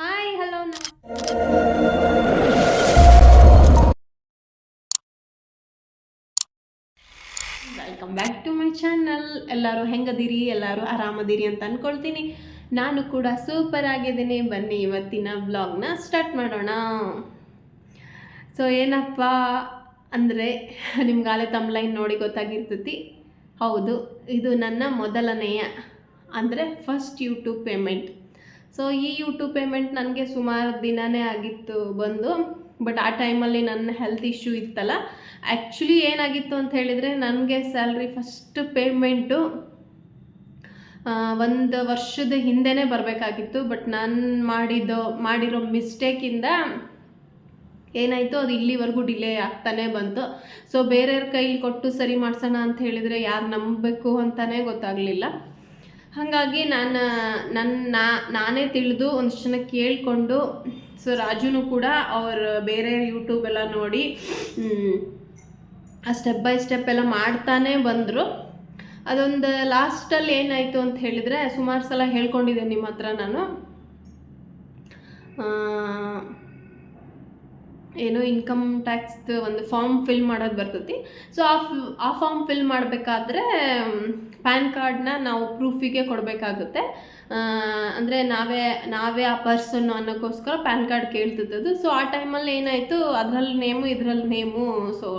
Hi hello welcome back to my channel ಎಲ್ಲರೂ ಹೆಂಗದಿರಿ? ಎಲ್ಲರೂ ಆರಾಮದಿರಿ ಅಂತ ಅಂದ್ಕೊಳ್ತೀನಿ ನಾನು ಕೂಡ ಸೂಪರ್ ಆಗಿದ್ದೀನಿ. ಬನ್ನಿ ಇವತ್ತಿನ ಬ್ಲಾಗ್ನ ಸ್ಟಾರ್ಟ್ ಮಾಡೋಣ. ಸೊ ಏನಪ್ಪ ಅಂದರೆ ನಿಮ್ಗಾಲೆ ತಮ್ಲೈನ್ ನೋಡಿ ಗೊತ್ತಾಗಿರ್ತೈತಿ. ಹೌದು, ಇದು ನನ್ನ ಮೊದಲನೆಯ ಅಂದರೆ ಫಸ್ಟ್ ಯೂಟ್ಯೂಬ್ ಪೇಮೆಂಟ್ ಸೊ ಈ ಯೂಟ್ಯೂಬ್ ಪೇಮೆಂಟ್ ನನಗೆ ಸುಮಾರು ದಿನನೇ ಆಗಿತ್ತು ಬಂದು ಬಟ್ ಆ ಟೈಮಲ್ಲಿ ನನ್ನ ಹೆಲ್ತ್ ಇಶ್ಯೂ ಇತ್ತಲ್ಲ. ಆ್ಯಕ್ಚುಲಿ ಏನಾಗಿತ್ತು ಅಂತ ಹೇಳಿದರೆ, ನನಗೆ ಸ್ಯಾಲ್ರಿ ಫಸ್ಟ್ ಪೇಮೆಂಟು ಒಂದು ವರ್ಷದ ಹಿಂದೆನೇ ಬರಬೇಕಾಗಿತ್ತು. ಬಟ್ ನಾನು ಮಾಡಿದ್ದು ಮಾಡಿರೋ ಮಿಸ್ಟೇಕಿಂದ ಏನಾಯಿತು, ಅದು ಇಲ್ಲಿವರೆಗೂ ಡಿಲೇ ಆಗ್ತಾನೆ ಬಂತು. ಸೊ ಬೇರೆಯವ್ರ ಕೈಲಿ ಕೊಟ್ಟು ಸರಿ ಮಾಡ್ಸೋಣ ಅಂತ ಹೇಳಿದರೆ ಯಾರು ನಂಬಬೇಕು ಅಂತಲೇ ಗೊತ್ತಾಗಲಿಲ್ಲ. ಹಾಗಾಗಿ ನಾನು ನನ್ನ ನಾನೇ ತಿಳಿದು ಒಂದಷ್ಟು ಜನ ಕೇಳಿಕೊಂಡು, ಸೊ ರಾಜುನು ಕೂಡ ಅವ್ರು ಬೇರೆ ಯೂಟ್ಯೂಬ್ ಎಲ್ಲ ನೋಡಿ ಆ ಸ್ಟೆಪ್ ಬೈ ಸ್ಟೆಪ್ ಎಲ್ಲ ಮಾಡ್ತಾನೆ ಬಂದರು. ಅದೊಂದು ಲಾಸ್ಟಲ್ಲಿ ಏನಾಯಿತು ಅಂತ ಹೇಳಿದರೆ ಸುಮಾರು ಸಲ ಹೇಳ್ಕೊಂಡಿದ್ದೆ ನಿಮ್ಮ ಹತ್ರ ನಾನು. ಏನು ಇನ್ಕಮ್ ಟ್ಯಾಕ್ಸ್ದು ಒಂದು ಫಾರ್ಮ್ ಫಿಲ್ ಮಾಡೋದು ಬರ್ತೈತಿ. ಸೊ ಆ ಆ ಫಾರ್ಮ್ ಫಿಲ್ ಮಾಡಬೇಕಾದ್ರೆ ಪ್ಯಾನ್ ಕಾರ್ಡ್ನ ನಾವು ಪ್ರೂಫಿಗೆ ಕೊಡಬೇಕಾಗುತ್ತೆ. ಅಂದರೆ ನಾವೇ ನಾವೇ ಆ ಪರ್ಸನ್ ಅನ್ನೋಕ್ಕೋಸ್ಕರ ಪ್ಯಾನ್ ಕಾರ್ಡ್ ಕೇಳ್ತಿದ್ದದು ಸೊ ಆ ಟೈಮಲ್ಲಿ ಏನಾಯಿತು ಅದರಲ್ಲಿ ನೇಮು ಇದರಲ್ಲಿ ನೇಮು ಸೊ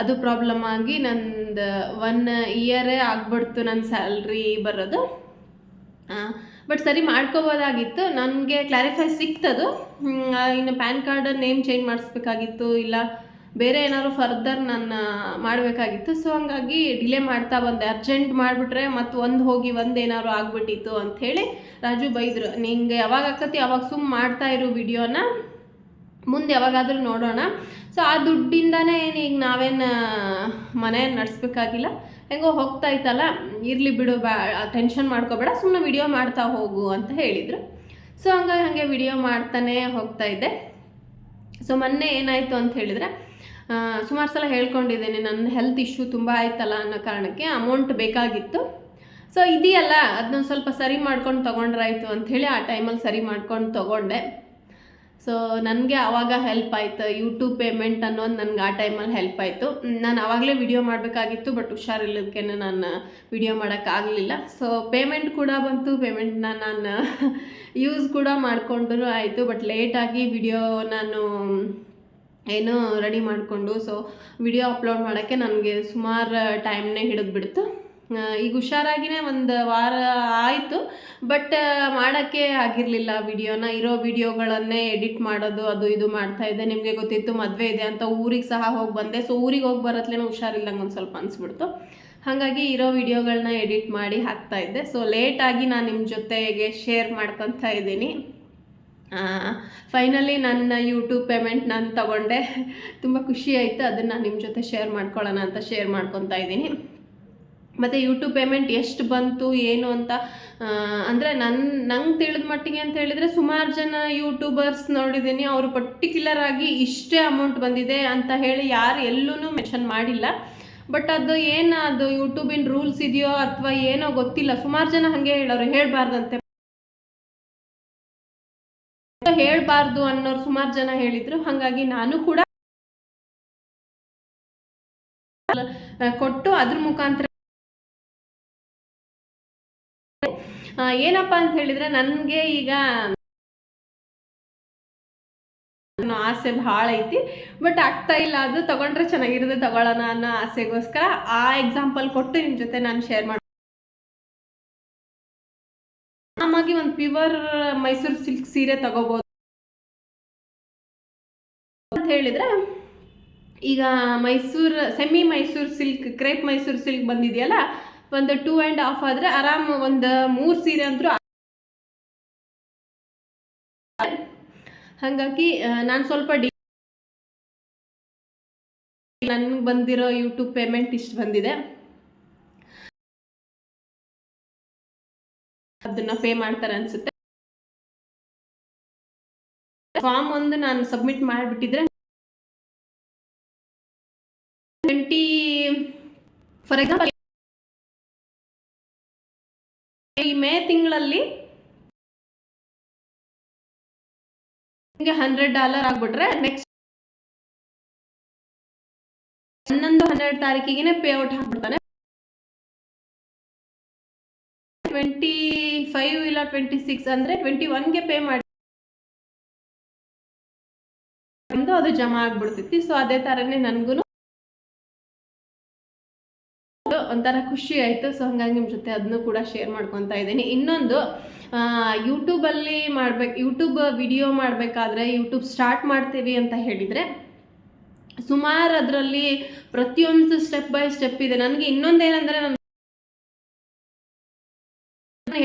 ಅದು ಪ್ರಾಬ್ಲಮ್ ಆಗಿ ನಂದು ಒನ್ ಇಯರೇ ಆಗ್ಬಿಡ್ತು ನನ್ನ ಸ್ಯಾಲ್ರಿ ಬರೋದು. ಬಟ್ ಸರಿ ಮಾಡ್ಕೋಬೋದಾಗಿತ್ತು. ನನಗೆ ಕ್ಲಾರಿಫೈ ಸಿಕ್ತದು. ಇನ್ನು ಪ್ಯಾನ್ ಕಾರ್ಡ್ ನೇಮ್ ಚೇಂಜ್ ಮಾಡಿಸ್ಬೇಕಾಗಿತ್ತು ಇಲ್ಲ ಬೇರೆ ಏನಾದ್ರು ಫರ್ದರ್ ನಾನು ಮಾಡಬೇಕಾಗಿತ್ತು. ಸೊ ಹಂಗಾಗಿ ಡಿಲೇ ಮಾಡ್ತಾ ಬಂದೆ. ಅರ್ಜೆಂಟ್ ಮಾಡಿಬಿಟ್ರೆ ಮತ್ತು ಒಂದು ಹೋಗಿ ಒಂದು ಏನಾದ್ರು ಆಗ್ಬಿಟ್ಟಿತ್ತು ಅಂಥೇಳಿ ರಾಜು ಬೈದರು. ನಿಂಗೆ ಯಾವಾಗ ಆಕತಿ, ಅವಾಗ ಸುಮ್ಮ ಮಾಡ್ತಾ ಇರು ವಿಡಿಯೋನ ಮುಂದೆ ಯಾವಾಗಾದರೂ ನೋಡೋಣ. ಸೊ ಆ ದುಡ್ಡಿಂದನೇ ಏನು ಈಗ ನಾವೇನು ಮನೆ ನಡೆಸ್ಬೇಕಾಗಿಲ್ಲ. ಹೆಂಗೋ ಹೋಗ್ತಾ ಇತ್ತಲ್ಲ, ಇರಲಿ ಬಿಡು ಬ್ಯಾ ಟೆನ್ಷನ್ ಮಾಡ್ಕೋಬೇಡ ಸುಮ್ಮನೆ ವಿಡಿಯೋ ಮಾಡ್ತಾ ಹೋಗು ಅಂತ ಹೇಳಿದರು. ಸೊ ಹಂಗಾಗಿ ಹಾಗೆ ವಿಡಿಯೋ ಮಾಡ್ತಾನೆ ಹೋಗ್ತಾ ಇದ್ದೆ. ಸೊ ಮೊನ್ನೆ ಏನಾಯಿತು ಅಂತ ಹೇಳಿದರೆ ಸುಮಾರು ಸಲ ಹೇಳ್ಕೊಂಡಿದ್ದೀನಿ ನನ್ನ ಹೆಲ್ತ್ ಇಶ್ಯೂ ತುಂಬ ಆಯ್ತಲ್ಲ ಅನ್ನೋ ಕಾರಣಕ್ಕೆ ಅಮೌಂಟ್ ಬೇಕಾಗಿತ್ತು. ಸೊ ಇದೆಯಲ್ಲ ಅದನ್ನ ಸ್ವಲ್ಪ ಸರಿ ಮಾಡ್ಕೊಂಡು ತೊಗೊಂಡ್ರಾಯ್ತು ಅಂಥೇಳಿ ಆ ಟೈಮಲ್ಲಿ ಸರಿ ಮಾಡ್ಕೊಂಡು ತೊಗೊಂಡೆ. ಸೊ ನನಗೆ ಆವಾಗ ಹೆಲ್ಪ್ ಆಯಿತು ಯೂಟ್ಯೂಬ್ ಪೇಮೆಂಟ್ ಅನ್ನೋದು ನನಗೆ ಆ ಟೈಮಲ್ಲಿ ಹೆಲ್ಪ್ ಆಯಿತು. ನಾನು ಆವಾಗಲೇ ವಿಡಿಯೋ ಮಾಡಬೇಕಾಗಿತ್ತು ಬಟ್ ಹುಷಾರಿಲ್ಲದಕ್ಕೆ ನಾನು ವಿಡಿಯೋ ಮಾಡೋಕ್ಕಾಗಲಿಲ್ಲ ಸೊ ಪೇಮೆಂಟ್ ಕೂಡ ಬಂತು ಪೇಮೆಂಟ್ನ ನಾನು ಯೂಸ್ ಕೂಡ ಮಾಡಿಕೊಂಡ್ರು ಆಯಿತು ಬಟ್ ಲೇಟಾಗಿ ವಿಡಿಯೋ ನಾನು ಏನು ರೆಡಿ ಮಾಡಿಕೊಂಡು ಸೊ ವಿಡಿಯೋ ಅಪ್ಲೋಡ್ ಮಾಡೋಕ್ಕೆ ನನಗೆ ಸುಮಾರು ಟೈಮ್ನೇ ಹಿಡಿದ್ಬಿಡ್ತು ಈಗ ಹುಷಾರಾಗಿನೇ ಒಂದು ವಾರ ಆಯಿತು ಬಟ್ ಮಾಡೋಕ್ಕೆ ಆಗಿರಲಿಲ್ಲ ವಿಡಿಯೋನ. ಇರೋ ವಿಡಿಯೋಗಳನ್ನೇ ಎಡಿಟ್ ಮಾಡೋದು, ಅದು ಇದು ಮಾಡ್ತಾ ಇದ್ದೆ. ನಿಮಗೆ ಗೊತ್ತಿತ್ತು ಮದುವೆ ಇದೆ ಅಂತ ಊರಿಗೆ ಸಹ ಹೋಗಿ ಬಂದೆ. ಸೊ ಊರಿಗೆ ಹೋಗಿ ಬರತ್ಲೇನೋ ಹುಷಾರಿಲ್ಲಂಗೆ ಒಂದು ಸ್ವಲ್ಪ ಅನಿಸ್ಬಿಡ್ತು. ಹಾಗಾಗಿ ಇರೋ ವಿಡಿಯೋಗಳನ್ನ ಎಡಿಟ್ ಮಾಡಿ ಹಾಕ್ತಾ ಇದ್ದೆ. ಸೊ ಲೇಟಾಗಿ ನಾನು ನಿಮ್ಮ ಜೊತೆಗೆ ಶೇರ್ ಮಾಡ್ಕೊತಾ ಇದ್ದೀನಿ. ಫೈನಲಿ ನನ್ನ ಯೂಟ್ಯೂಬ್ ಪೇಮೆಂಟ್ ನಾನು ತಗೊಂಡೆ. ತುಂಬ ಖುಷಿ ಆಯಿತು. ಅದನ್ನು ನಿಮ್ಮ ಜೊತೆ ಶೇರ್ ಮಾಡ್ಕೊಳ್ಳೋಣ ಅಂತ ಶೇರ್ ಮಾಡ್ಕೊತಾ ಇದ್ದೀನಿ. ಮತ್ತು ಯೂಟ್ಯೂಬ್ ಪೇಮೆಂಟ್ ಎಷ್ಟು ಬಂತು, ಏನು ಅಂತ ಅಂದರೆ ನನ್ನ ನಂಗೆ ತಿಳಿದ ಮಟ್ಟಿಗೆ ಅಂತ ಹೇಳಿದರೆ ಸುಮಾರು ಜನ ಯೂಟ್ಯೂಬರ್ಸ್ ನೋಡಿದ್ದೀನಿ, ಅವರು ಪರ್ಟಿಕ್ಯುಲರ್ ಆಗಿ ಇಷ್ಟೇ ಅಮೌಂಟ್ ಬಂದಿದೆ ಅಂತ ಹೇಳಿ ಯಾರು ಎಲ್ಲೂ ಮೆನ್ಷನ್ ಮಾಡಿಲ್ಲ. ಬಟ್ ಅದು ಏನು ಅದು ಯೂಟ್ಯೂಬಿನ ರೂಲ್ಸ್ ಇದೆಯೋ ಅಥವಾ ಏನೋ ಗೊತ್ತಿಲ್ಲ, ಸುಮಾರು ಜನ ಹಾಗೆ ಹೇಳೋರು, ಹೇಳಬಾರ್ದಂತೆ. ಹೇಳಬಾರ್ದು ಅನ್ನೋರು ಸುಮಾರು ಜನ ಹೇಳಿದ್ರು, ಹಾಗಾಗಿ ನಾನು ಕೂಡ ಕೊಟ್ಟು ಅದ್ರ ಮುಖಾಂತರ ಏನಪ್ಪ ಅಂತ ಹೇಳಿದ್ರೆ ನನಗೆ ಈಗ ಆಸೆ ಭಾಳ ಐತಿ ಬಟ್ ಆಗ್ತಾ ಇಲ್ಲ. ಅದು ತಗೊಂಡ್ರೆ ಚೆನ್ನಾಗಿರುತ್ತೆ ತಗೊಳ್ಳೋಣ ಅನ್ನೋ ಆಸೆಗೋಸ್ಕರ ಆ ಎಕ್ಸಾಂಪಲ್ ಕೊಟ್ಟು ನಿಮ್ಮ ಜೊತೆ ನಾನು ಶೇರ್ ಮಾಡಿ ಆಮಾಗಿ ಒಂದು ಪ್ಯೂರ್ ಮೈಸೂರು ಸಿಲ್ಕ್ ಸೀರೆ ತಗೋಬೋದು. ಅಂತ ಹೇಳಿದ್ರೆ, ಈಗ Mysore semi Mysore silk crepe Mysore silk ಬಂದಿದೆಯಲ್ಲ ಒಂದು ಟೂ ಆ್ಯಂಡ್ ಹಾಫ್ ಆದರೆ ಆರಾಮ್ ಒಂದು ಮೂರು ಸೀರೆ ಅಂತೂ ಹಾಗಾಗಿ ನಾನು ಸ್ವಲ್ಪ ಡಿ ನನ್ಗೆ ಬಂದಿರೋ ಯೂಟ್ಯೂಬ್ ಪೇಮೆಂಟ್ ಇಷ್ಟು ಬಂದಿದೆ. ಅದನ್ನ ಪೇ ಮಾಡ್ತಾರೆ ಅನ್ಸುತ್ತೆ. ಫಾರ್ಮ್ ಒಂದು ನಾನು ಸಬ್ಮಿಟ್ ಮಾಡಿಬಿಟ್ಟಿದ್ರೆ ಟ್ವೆಂಟಿ ಫಾರ್ ಎಕ್ಸಾಂಪಲ್ ಈ ಮೇ ತಿಂಗಳಲ್ಲಿ ನಿಮಗೆ ಹಂಡ್ರೆಡ್ ಡಾಲರ್ ಆಗಿಬಿಟ್ರೆ ನೆಕ್ಸ್ಟ್ ಹನ್ನೊಂದು, ಹನ್ನೆರಡು ತಾರೀಕಿಗೆ ಪೇ ಔಟ್ ಹಾಕ್ಬಿಡ್ತಾನೆ. ಟ್ವೆಂಟಿ ಫೈವ್ ಇಲ್ಲ ಟ್ವೆಂಟಿ ಸಿಕ್ಸ್ ಅಂದರೆ ಟ್ವೆಂಟಿ ಒನ್ಗೆ ಪೇ ಮಾಡಿ ಅದು ಜಮಾ ಆಗ್ಬಿಡ್ತೈತಿ ಸೊ ಅದೇ ಥರನೇ ನನಗೂ ಒಂಥರ ಖುಷಿ ಆಯಿತು. ಸೊ ಹಂಗಾಗಿ ನಿಮ್ಮ ಜೊತೆ ಅದನ್ನು ಕೂಡ ಶೇರ್ ಮಾಡ್ಕೊತಾ ಇದ್ದೀನಿ. ಇನ್ನೊಂದು ಯೂಟ್ಯೂಬಲ್ಲಿ ಮಾಡ್ಬೇಕು ಯೂಟ್ಯೂಬ್ ವಿಡಿಯೋ ಮಾಡಬೇಕಾದ್ರೆ ಯೂಟ್ಯೂಬ್ ಸ್ಟಾರ್ಟ್ ಮಾಡ್ತೀವಿ ಅಂತ ಹೇಳಿದರೆ, ಸುಮಾರು ಅದರಲ್ಲಿ ಪ್ರತಿಯೊಂದು ಸ್ಟೆಪ್ ಬೈ ಸ್ಟೆಪ್ ಇದೆ. ನನಗೆ ಇನ್ನೊಂದೇನೆಂದರೆ ನಾನು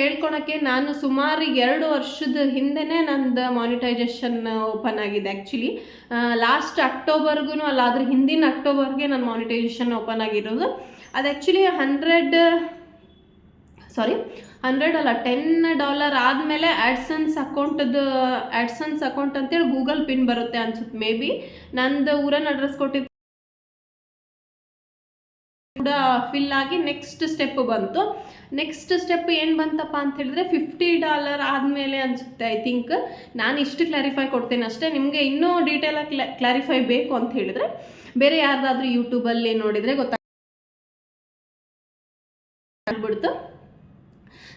ಹೇಳ್ಕೊಳಕ್ಕೆ ನಾನು ಸುಮಾರು ಎರಡು ವರ್ಷದ ಹಿಂದೆನೇ ನಂದು ಮಾನಿಟೈಸೇಷನ್ ಓಪನ್ ಆಗಿದೆ ಆ್ಯಕ್ಚುಲಿ ಲಾಸ್ಟ್ ಅಕ್ಟೋಬರ್ಗೂ ಅಲ್ಲ ಅದ್ರ ಹಿಂದಿನ ಅಕ್ಟೋಬರ್ಗೆ ನನ್ನ ಮಾನಿಟೈಸೇಷನ್ ಓಪನ್ ಆಗಿರೋದು. ಅದು ಆ್ಯಕ್ಚುಲಿ ಹಂಡ್ರೆಡ್ ಸಾರಿ ಹಂಡ್ರೆಡ್ ಅಲ್ಲ ಟೆನ್ ಡಾಲರ್ ಆದಮೇಲೆ ಆ್ಯಡ್ಸನ್ಸ್ ಅಕೌಂಟದ್ದು ಆ್ಯಡ್ಸನ್ಸ್ ಅಕೌಂಟ್ ಅಂತೇಳಿ ಗೂಗಲ್ ಪಿನ್ ಬರುತ್ತೆ ಅನ್ಸುತ್ತೆ ಮೇ ಬಿ ನಂದು ಊರನ್ನು ಅಡ್ರೆಸ್ ಕೊಟ್ಟಿದ್ದು ಕೂಡ ಫಿಲ್ ಆಗಿ ನೆಕ್ಸ್ಟ್ ಸ್ಟೆಪ್ ಬಂತು. ನೆಕ್ಸ್ಟ್ ಸ್ಟೆಪ್ ಏನು ಬಂತಪ್ಪ ಅಂತ ಹೇಳಿದ್ರೆ ಫಿಫ್ಟಿ ಡಾಲರ್ ಆದಮೇಲೆ ಅನಿಸುತ್ತೆ ಐ ಥಿಂಕ್ ನಾನು ಇಷ್ಟು ಕ್ಲಾರಿಫೈ ಕೊಡ್ತೇನೆ ಅಷ್ಟೇ, ನಿಮಗೆ ಇನ್ನೂ ಡೀಟೇಲಾಗಿ ಕ್ಲಾರಿಫೈ ಬೇಕು ಅಂತ ಹೇಳಿದ್ರೆ, ಬೇರೆ ಯಾರ್ದಾದ್ರೂ ಯೂಟ್ಯೂಬಲ್ಲಿ ನೋಡಿದರೆ ಗೊತ್ತಾಗ್ಬಿಡ್ತು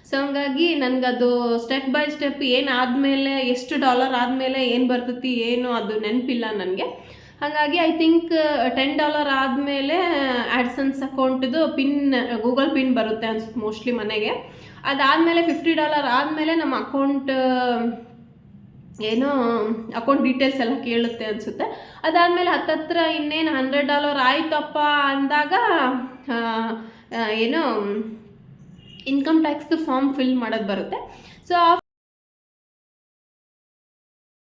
ಸೊ ಹಂಗಾಗಿ ನನಗದು ಸ್ಟೆಪ್ ಬೈ ಸ್ಟೆಪ್ ಏನು ಆದಮೇಲೆ ಎಷ್ಟು ಡಾಲರ್ ಆದಮೇಲೆ ಏನು ಬರ್ತೈತಿ, ಏನು ಅದು ನೆನಪಿಲ್ಲ ನನಗೆ. ಹಾಗಾಗಿ ಐ ಥಿಂಕ್ ಟೆನ್ ಡಾಲರ್ ಆದಮೇಲೆ ಆ್ಯಡ್ಸನ್ಸ್ ಅಕೌಂಟ್ದು ಪಿನ್ ಗೂಗಲ್ ಪಿನ್ ಬರುತ್ತೆ ಅನ್ಸುತ್ತೆ ಮೋಸ್ಟ್ಲಿ ಮನೆಗೆ. ಅದಾದಮೇಲೆ ಫಿಫ್ಟಿ ಡಾಲರ್ ಆದಮೇಲೆ ನಮ್ಮ ಅಕೌಂಟ್ ಏನೋ, ಅಕೌಂಟ್ ಡೀಟೇಲ್ಸ್ ಎಲ್ಲ ಕೇಳುತ್ತೆ ಅನಿಸುತ್ತೆ. ಅದಾದಮೇಲೆ ಹತ್ತತ್ರ ಇನ್ನೇನು ಹಂಡ್ರೆಡ್ ಡಾಲರ್ ಆಯ್ತಪ್ಪ ಅಂದಾಗ ಏನೋ ಇನ್ಕಮ್ ಟ್ಯಾಕ್ಸ್ ಫಾರ್ಮ್ ಫಿಲ್ ಮಾಡೋದು ಬರುತ್ತೆ. ಸೊ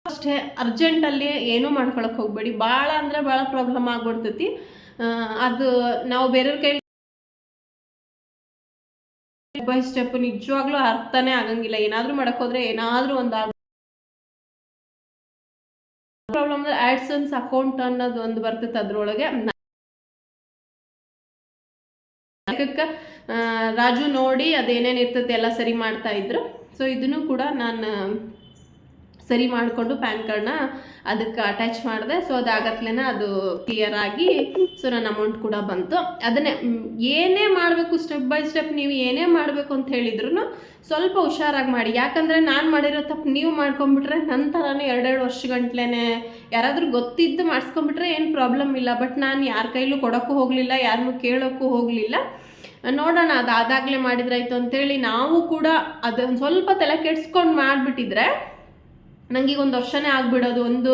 ಅಷ್ಟೇ ಅರ್ಜೆಂಟಲ್ಲಿ ಏನೂ ಮಾಡ್ಕೊಳಕ್ಕೆ ಹೋಗಬೇಡಿ. ಭಾಳ ಅಂದರೆ ಭಾಳ ಪ್ರಾಬ್ಲಮ್ ಆಗ್ಬಿಡ್ತೈತಿ. ಅದು ನಾವು ಬೇರೆಯವ್ರ ಕೈ ಸ್ಟೆಪ್ ಬೈ ಸ್ಟೆಪ್ ನಿಜವಾಗ್ಲೂ ಅರ್ಥನೇ ಆಗಂಗಿಲ್ಲ. ಏನಾದರೂ ಮಾಡಕ್ಕೆ ಹೋದ್ರೆ ಏನಾದರೂ ಒಂದು ಆಗ ಪ್ರಾಬ್ಲಮ್ ಅಂದ್ರೆ ಆಡ್ಸನ್ಸ್ ಅಕೌಂಟ್ ಅನ್ನೋದು ಒಂದು ಬರ್ತೈತೆ ಅದ್ರೊಳಗೆ. ರಾಜು ನೋಡಿ ಅದೇನೇನು ಇರ್ತದೆ ಎಲ್ಲ ಸರಿ ಮಾಡ್ತಾ ಇದ್ರು. ಸೊ ಇದನ್ನು ಕೂಡ ನಾನು ಸರಿ ಮಾಡಿಕೊಂಡು ಪ್ಯಾನ್ ಕಾರ್ಡ್ನ ಅದಕ್ಕೆ ಅಟ್ಯಾಚ್ ಮಾಡಿದೆ. ಸೊ ಅದಾಗತ್ಲೇ ಅದು ಕ್ಲಿಯರ್ ಆಗಿ ಸೊ ನನ್ನ ಅಮೌಂಟ್ ಕೂಡ ಬಂತು. ಅದನ್ನೇ ಏನೇ ಮಾಡಬೇಕು ಸ್ಟೆಪ್ ಬೈ ಸ್ಟೆಪ್ ನೀವು ಏನೇ ಮಾಡಬೇಕು ಅಂತ ಹೇಳಿದ್ರು ಸ್ವಲ್ಪ ಹುಷಾರಾಗಿ ಮಾಡಿ. ಯಾಕಂದರೆ ನಾನು ಮಾಡಿರೋ ತಪ್ಪು ನೀವು ಮಾಡ್ಕೊಂಬಿಟ್ರೆ ನನ್ನ ಥರನೇ ಎರಡೆರಡು ವರ್ಷ ಗಂಟ್ಲೇ ಯಾರಾದರೂ ಗೊತ್ತಿದ್ದು ಮಾಡಿಸ್ಕೊಂಬಿಟ್ರೆ ಏನು ಪ್ರಾಬ್ಲಮ್ ಇಲ್ಲ. ಬಟ್ ನಾನು ಯಾರ ಕೈಲೂ ಕೊಡೋಕ್ಕೂ ಹೋಗಲಿಲ್ಲ ಯಾರನ್ನೂ ಕೇಳೋಕ್ಕೂ ಹೋಗಲಿಲ್ಲ. ನೋಡೋಣ, ಅದು ಆದಾಗಲೇ ಮಾಡಿದ್ರಾಯ್ತು ಅಂತೇಳಿ ನಾವು ಕೂಡ ಅದೊಂದು ಸ್ವಲ್ಪ ತಲೆ ಕೆಡ್ಸ್ಕೊಂಡು ಮಾಡಿಬಿಟ್ಟಿದ್ರೆ ನನಗೆ ಒಂದು ವರ್ಷನೇ ಆಗಿಬಿಡೋದು. ಒಂದು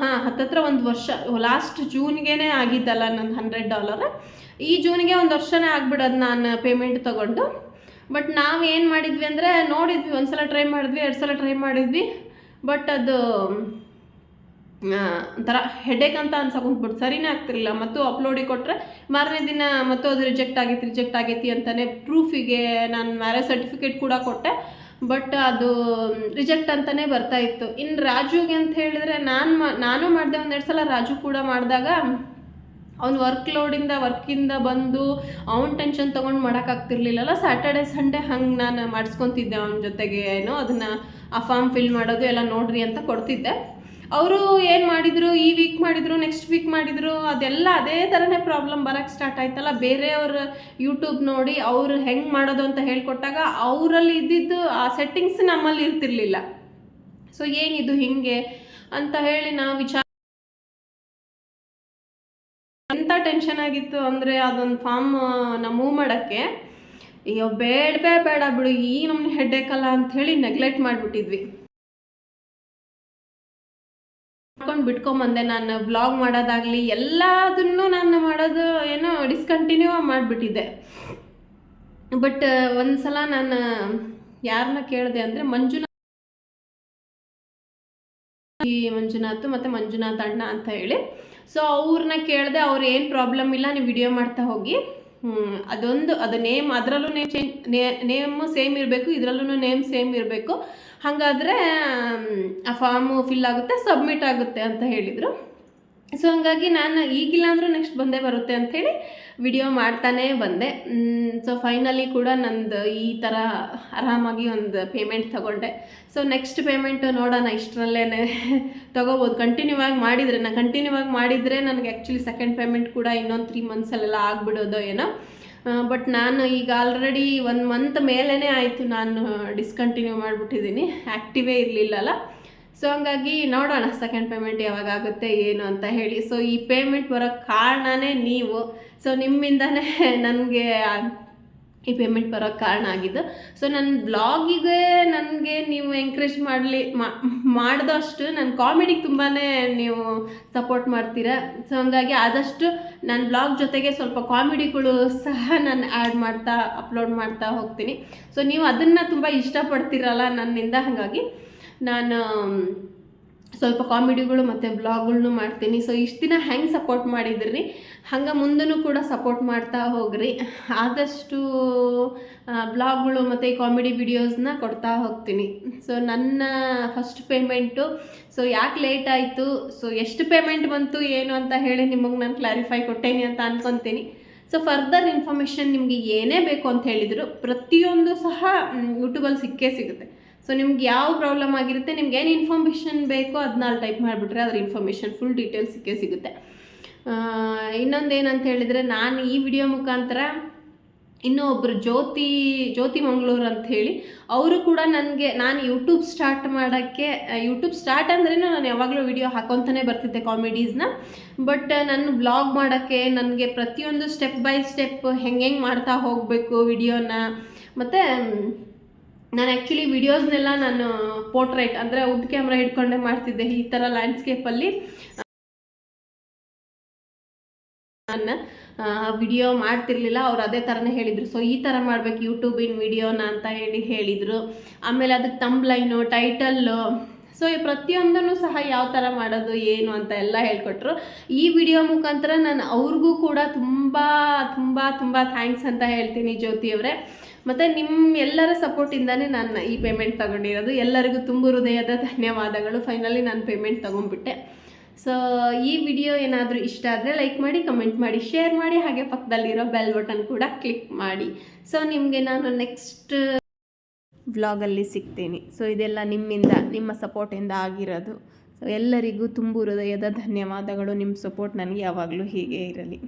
ಹಾಂ, ಹತ್ತತ್ರ ಒಂದು ವರ್ಷ, ಲಾಸ್ಟ್ ಜೂನ್ಗೇ ಆಗಿದ್ದಲ್ಲ ನನ್ನ ಹಂಡ್ರೆಡ್ ಡಾಲರ್ ಈ ಜೂನ್ಗೆ ಒಂದು ವರ್ಷನೇ ಆಗಿಬಿಡೋದು ನಾನು ಪೇಮೆಂಟ್ ತೊಗೊಂಡು. ಬಟ್ ನಾವು ಏನು ಮಾಡಿದ್ವಿ ಅಂದರೆ ನೋಡಿದ್ವಿ ಒಂದು ಸಲ ಟ್ರೈ ಮಾಡಿದ್ವಿ ಎರಡು ಸಲ ಟ್ರೈ ಮಾಡಿದ್ವಿ. ಬಟ್ ಅದು ಒಂಥರ ಹೆಡೇಕ್ ಅಂತ ಅನ್ಸಕೊಂಡ್ಬಿಟ್ಟು ಸರಿನೇ ಆಗ್ತಿರಲಿಲ್ಲ. ಮತ್ತು ಅಪ್ಲೋಡಿಗೆ ಕೊಟ್ಟರೆ ಮಾರನೇ ದಿನ ಮತ್ತು ಅದು ರಿಜೆಕ್ಟ್ ಆಗೈತಿ ರಿಜೆಕ್ಟ್ ಆಗೈತಿ ಅಂತಲೇ ಪ್ರೂಫಿಗೆ ನಾನು ಮ್ಯಾರೇಜ್ ಸರ್ಟಿಫಿಕೇಟ್ ಕೂಡ ಕೊಟ್ಟೆ. ಬಟ್ ಅದು ರಿಜೆಕ್ಟ್ ಅಂತಲೇ ಬರ್ತಾ ಇತ್ತು. ಇನ್ನು ರಾಜುಗೆ ಅಂತ ಹೇಳಿದ್ರೆ ನಾನು ಮಾ, ನಾನು ಮಾಡಿದೆ ಒಂದೆರಡು ಸಲ ರಾಜು ಕೂಡ ಮಾಡಿದಾಗ ಅವ್ನು ವರ್ಕ್ ಲೋಡಿಂದ ವರ್ಕಿಂದ ಬಂದು ಅವ್ನ ಟೆನ್ಷನ್ ತೊಗೊಂಡು ಮಾಡೋಕ್ಕಾಗ್ತಿರ್ಲಿಲ್ಲಲ್ಲ ಸ್ಯಾಟರ್ಡೆ ಸಂಡೇ ಹಂಗೆ ನಾನು ಮಾಡಿಸ್ಕೊತಿದ್ದೆ ಅವನ ಜೊತೆಗೆ ಏನೋ ಅದನ್ನು ಆ ಫಾರ್ಮ್ ಫಿಲ್ ಮಾಡೋದು ಎಲ್ಲ ನೋಡ್ರಿ ಅಂತ ಕೊಡ್ತಿದ್ದೆ. ಅವರು ಏನು ಮಾಡಿದರು, ಈ ವೀಕ್ ಮಾಡಿದರು ನೆಕ್ಸ್ಟ್ ವೀಕ್ ಮಾಡಿದರು, ಅದೆಲ್ಲ ಅದೇ ಥರನೇ ಪ್ರಾಬ್ಲಮ್ ಬರೋಕ್ಕೆ ಸ್ಟಾರ್ಟ್ ಆಯ್ತಲ್ಲ. ಬೇರೆಯವ್ರ ಯೂಟ್ಯೂಬ್ ನೋಡಿ ಅವರು ಹೆಂಗೆ ಮಾಡೋದು ಅಂತ ಹೇಳ್ಕೊಟ್ಟಾಗ ಅವರಲ್ಲಿ ಇದ್ದಿದ್ದು ಆ ಸೆಟ್ಟಿಂಗ್ಸ್ ನಮ್ಮಲ್ಲಿ ಇರ್ತಿರ್ಲಿಲ್ಲ. ಸೊ ಏನಿದು ಹಿಂಗೆ ಅಂತ ಹೇಳಿ ನಾವು ವಿಚಾರ ಎಂಥ ಟೆನ್ಷನ್ ಆಗಿತ್ತು ಅಂದರೆ ಅದೊಂದು ಫಾರ್ಮ್ ನಾವು ಮೂವ್ ಮಾಡೋಕ್ಕೆ ಅಯ್ಯೋ ಬೇಡ ಬೇಡ ಬೇಡ, ಈ ನಮ್ಗೆ ಹೆಡ್ಡೇಕಲ್ಲ ಅಂಥೇಳಿ ನೆಗ್ಲೆಕ್ಟ್ ಮಾಡಿಬಿಟ್ಟಿದ್ವಿ. ಬಿಟ್ಕೊಂಬಂದೆ. ನಾನು ಬ್ಲಾಗ್ ಮಾಡೋದಾಗಲಿ ಎಲ್ಲದನ್ನು ನಾನು ಮಾಡೋದು ಏನೋ ಡಿಸ್ಕಂಟಿನ್ಯೂ ಮಾಡಿಬಿಟ್ಟಿದ್ದೆ. ಬಟ್ ಒಂದು ಸಲ ನಾನು ಯಾರನ್ನ ಕೇಳಿದೆ ಅಂದರೆ ಮಂಜುನಾಥ್ ಮಂಜುನಾಥ್ ಮತ್ತು ಮಂಜುನಾಥ್ ಅಣ್ಣ ಅಂತ ಹೇಳಿ. ಸೊ ಅವ್ರನ್ನ ಕೇಳಿದೆ ಅವ್ರು ಏನು ಪ್ರಾಬ್ಲಮ್ ಇಲ್ಲ, ನೀವು ವಿಡಿಯೋ ಮಾಡ್ತಾ ಹೋಗಿ. ಅದೊಂದು, ಅದು ನೇಮ್ ಅದರಲ್ಲೂ ನೇಮ್ ಚೇಂಜ್ ನೇಮ್ ಸೇಮ್ ಇರಬೇಕು ಇದರಲ್ಲೂ ನೇಮ್ ಸೇಮ್ ಇರಬೇಕು. ಹಾಗಾದರೆ, ಆ ಫಾರ್ಮು ಫಿಲ್ ಆಗುತ್ತೆ ಸಬ್ಮಿಟ್ ಆಗುತ್ತೆ ಅಂತ ಹೇಳಿದರು. ಸೊ ಹಂಗಾಗಿ ನಾನು ಈಗಿಲ್ಲ ಅಂದರೂ ನೆಕ್ಸ್ಟ್ ಬಂದೇ ಬರುತ್ತೆ ಅಂಥೇಳಿ ವಿಡಿಯೋ ಮಾಡ್ತಾನೇ ಬಂದೆ. ಸೊ ಫೈನಲಿ ಕೂಡ ನಂದು ಈ ಥರ ಆರಾಮಾಗಿ ಒಂದು ಪೇಮೆಂಟ್ ತೊಗೊಂಡೆ. ಸೊ ನೆಕ್ಸ್ಟ್ ಪೇಮೆಂಟು ನೋಡೋಣ ಇಷ್ಟರಲ್ಲೇ ತೊಗೋಬೋದು. ಕಂಟಿನ್ಯೂ ಆಗಿ ಮಾಡಿದರೆ ನಾನು ಕಂಟಿನ್ಯೂ ಆಗಿ ಮಾಡಿದರೆ ನನಗೆ ಆ್ಯಕ್ಚುಲಿ ಸೆಕೆಂಡ್ ಪೇಮೆಂಟ್ ಕೂಡ ಇನ್ನೊಂದು ತ್ರೀ ಮಂತ್ಸಲ್ಲೆಲ್ಲ ಆಗಿಬಿಡೋದು ಏನೋ. ಬಟ್ ನಾನು ಈಗ ಆಲ್ರೆಡಿ ಒನ್ ಮಂತ್ ಮೇಲೇ ಆಯಿತು ನಾನು ಡಿಸ್ಕಂಟಿನ್ಯೂ ಮಾಡಿಬಿಟ್ಟಿದ್ದೀನಿ. ಆ್ಯಕ್ಟಿವೇ ಇರಲಿಲ್ಲಲ್ಲ. ಸೊ ಹಂಗಾಗಿ ನೋಡೋಣ ಸೆಕೆಂಡ್ ಪೇಮೆಂಟ್ ಯಾವಾಗ ಆಗುತ್ತೆ, ಏನು ಅಂತ ಹೇಳಿ. ಸೊ ಈ ಪೇಮೆಂಟ್ ಬರೋ ಕಾರಣನೇ ನೀವು. ಸೊ ನಿಮ್ಮಿಂದನೇ ನನಗೆ ಈ ಪೇಮೆಂಟ್ ಬರೋಕ್ಕೆ ಕಾರಣ ಆಗಿದ್ದು. ಸೊ ನನ್ನ ಬ್ಲಾಗಿಗೆ ನನಗೆ ನೀವು ಎಂಕರೇಜ್ ಮಾಡಲಿ ಮಾಡಿದಷ್ಟು ನನ್ನ ಕಾಮಿಡಿಗೆ ತುಂಬಾ ನೀವು ಸಪೋರ್ಟ್ ಮಾಡ್ತೀರಾ. ಸೊ ಹಂಗಾಗಿ ಆದಷ್ಟು ನನ್ನ ಬ್ಲಾಗ್ ಜೊತೆಗೆ ಸ್ವಲ್ಪ ಕಾಮಿಡಿಗಳು ಸಹ ನಾನು ಆ್ಯಡ್ ಮಾಡ್ತಾ ಅಪ್ಲೋಡ್ ಮಾಡ್ತಾ ಹೋಗ್ತೀನಿ. ಸೊ ನೀವು ಅದನ್ನು ತುಂಬ ಇಷ್ಟಪಡ್ತೀರಲ್ಲ ನನ್ನಿಂದ, ಹಾಗಾಗಿ. ನಾನು ಸ್ವಲ್ಪ ಕಾಮಿಡಿಗಳು ಮತ್ತು ಬ್ಲಾಗ್ಗಳ್ನು ಮಾಡ್ತೀನಿ. ಸೊ ಇಷ್ಟು ದಿನ ಹೆಂಗೆ ಸಪೋರ್ಟ್ ಮಾಡಿದ್ರಿ? ಹಂಗೆ ಮುಂದೂ ಕೂಡ ಸಪೋರ್ಟ್ ಮಾಡ್ತಾ ಹೋಗ್ರಿ. ಆದಷ್ಟು ಬ್ಲಾಗ್ಗಳು ಮತ್ತು ಕಾಮಿಡಿ ವಿಡಿಯೋಸ್ನ ಕೊಡ್ತಾ ಹೋಗ್ತೀನಿ. ಸೊ ನನ್ನ ಫಸ್ಟ್ ಪೇಮೆಂಟು ಸೊ ಯಾಕೆ ಲೇಟ್ ಆಯಿತು? ಸೊ ಎಷ್ಟು ಪೇಮೆಂಟ್ ಬಂತು, ಏನು ಅಂತ ಹೇಳಿ ನಿಮಗೆ ನಾನು ಕ್ಲಾರಿಫೈ ಕೊಟ್ಟೇನಿ ಅಂತ ಅಂದ್ಕೊತೀನಿ ಸೊ ಫರ್ದರ್ ಇನ್ಫಾರ್ಮೇಷನ್ ನಿಮಗೆ ಏನೇ ಬೇಕು ಅಂತ ಹೇಳಿದರು, ಪ್ರತಿಯೊಂದು ಸಹ ಯೂಟ್ಯೂಬಲ್ಲಿ ಸಿಕ್ಕೇ ಸಿಗುತ್ತೆ. ಸೊ ನಿಮ್ಗೆ ಯಾವ ಪ್ರಾಬ್ಲಮ್ ಆಗಿರುತ್ತೆ? ನಿಮ್ಗೆ ಏನು ಇನ್ಫಾರ್ಮೇಷನ್ ಬೇಕೋ ಅದನ್ನ ಟೈಪ್ ಮಾಡಿಬಿಟ್ರೆ ಅದ್ರ ಇನ್ಫಾರ್ಮೇಷನ್ ಫುಲ್ ಡೀಟೇಲ್ಸ್ ಸಿಗುತ್ತೆ. ಇನ್ನೊಂದು ಏನಂತ ಹೇಳಿದರೆ ನಾನು ಈ ವಿಡಿಯೋ ಮುಖಾಂತರ ಇನ್ನೂ ಒಬ್ಬರು ಜ್ಯೋತಿ ಜ್ಯೋತಿ ಮಂಗಳೂರು ಅಂತ ಹೇಳಿ ಅವರು ಕೂಡ ನನಗೆ, ನಾನು ಯೂಟ್ಯೂಬ್ ಸ್ಟಾರ್ಟ್ ಮಾಡೋಕ್ಕೆ ಯೂಟ್ಯೂಬ್ ಸ್ಟಾರ್ಟ್ ಅಂದ್ರೇ ನಾನು ಯಾವಾಗಲೂ ವಿಡಿಯೋ ಹಾಕೊತಾನೆ ಬರ್ತಿದ್ದೆ ಕಾಮಿಡೀಸ್ನ ಬಟ್ ನಾನು ಬ್ಲಾಗ್ ಮಾಡೋಕ್ಕೆ ನನಗೆ ಪ್ರತಿಯೊಂದು ಸ್ಟೆಪ್ ಬೈ ಸ್ಟೆಪ್ ಹೆಂಗೆ ಹೆಂಗೆ ಮಾಡ್ತಾ ಹೋಗಬೇಕು ವಿಡಿಯೋನ ಮತ್ತು ನಾನು ಆ್ಯಕ್ಚುಲಿ ವಿಡಿಯೋಸ್ನೆಲ್ಲ ನಾನು ಪೋರ್ಟ್ರೇಟ್ ಅಂದರೆ ಉದ್ ಕ್ಯಾಮ್ರಾ ಹಿಡ್ಕೊಂಡೇ ಮಾಡ್ತಿದ್ದೆ ಈ ಥರ ಲ್ಯಾಂಡ್ಸ್ಕೇಪಲ್ಲಿ ನಾನು ವಿಡಿಯೋ ಮಾಡ್ತಿರ್ಲಿಲ್ಲ, ಅವ್ರು ಅದೇ ಥರನೇ ಹೇಳಿದರು. ಸೊ ಈ ಥರ ಮಾಡ್ಬೇಕು ಯೂಟ್ಯೂಬಿನ ವಿಡಿಯೋನ ಅಂತ ಹೇಳಿ ಹೇಳಿದರು. ಆಮೇಲೆ ಅದಕ್ಕೆ ತಂಬ್ಲೈನು ಟೈಟಲ್ಲು ಸೊ ಈ ಪ್ರತಿಯೊಂದನ್ನು ಸಹ ಯಾವ ಥರ ಮಾಡೋದು, ಏನು ಅಂತ ಎಲ್ಲ ಹೇಳ್ಕೊಟ್ರು. ಈ ವಿಡಿಯೋ ಮುಖಾಂತರ ನಾನು ಅವ್ರಿಗೂ ಕೂಡ ತುಂಬ ತುಂಬ ತುಂಬ ಥ್ಯಾಂಕ್ಸ್ ಅಂತ ಹೇಳ್ತೀನಿ ಜ್ಯೋತಿಯವರೇ ಮತ್ತು ನಿಮ್ಮ ಎಲ್ಲರ ಸಪೋರ್ಟಿಂದನೇ ನಾನು ಈ ಪೇಮೆಂಟ್ ತಗೊಂಡಿರೋದು. ಎಲ್ಲರಿಗೂ ತುಂಬ ಹೃದಯದ ಧನ್ಯವಾದಗಳು. ಫೈನಲಿ ನಾನು ಪೇಮೆಂಟ್ ತೊಗೊಂಡ್ಬಿಟ್ಟೆ. ಸೊ ಈ ವಿಡಿಯೋ ಏನಾದರೂ ಇಷ್ಟ ಆದರೆ ಲೈಕ್ ಮಾಡಿ ಕಮೆಂಟ್ ಮಾಡಿ ಶೇರ್ ಮಾಡಿ, ಹಾಗೆ ಪಕ್ಕದಲ್ಲಿರೋ ಬೆಲ್ ಬಟನ್ ಕೂಡ ಕ್ಲಿಕ್ ಮಾಡಿ. ಸೊ ನಿಮಗೆ ನಾನು ನೆಕ್ಸ್ಟ್ ವ್ಲಾಗಲ್ಲಿ ಸಿಗ್ತೀನಿ. ಸೊ ಇದೆಲ್ಲ ನಿಮ್ಮಿಂದ, ನಿಮ್ಮ ಸಪೋರ್ಟಿಂದ ಆಗಿರೋದು. ಸೊ ಎಲ್ಲರಿಗೂ ತುಂಬ ಹೃದಯದ ಧನ್ಯವಾದಗಳು. ನಿಮ್ಮ ಸಪೋರ್ಟ್ ನನಗೆ ಯಾವಾಗಲೂ ಹೀಗೆ ಇರಲಿ.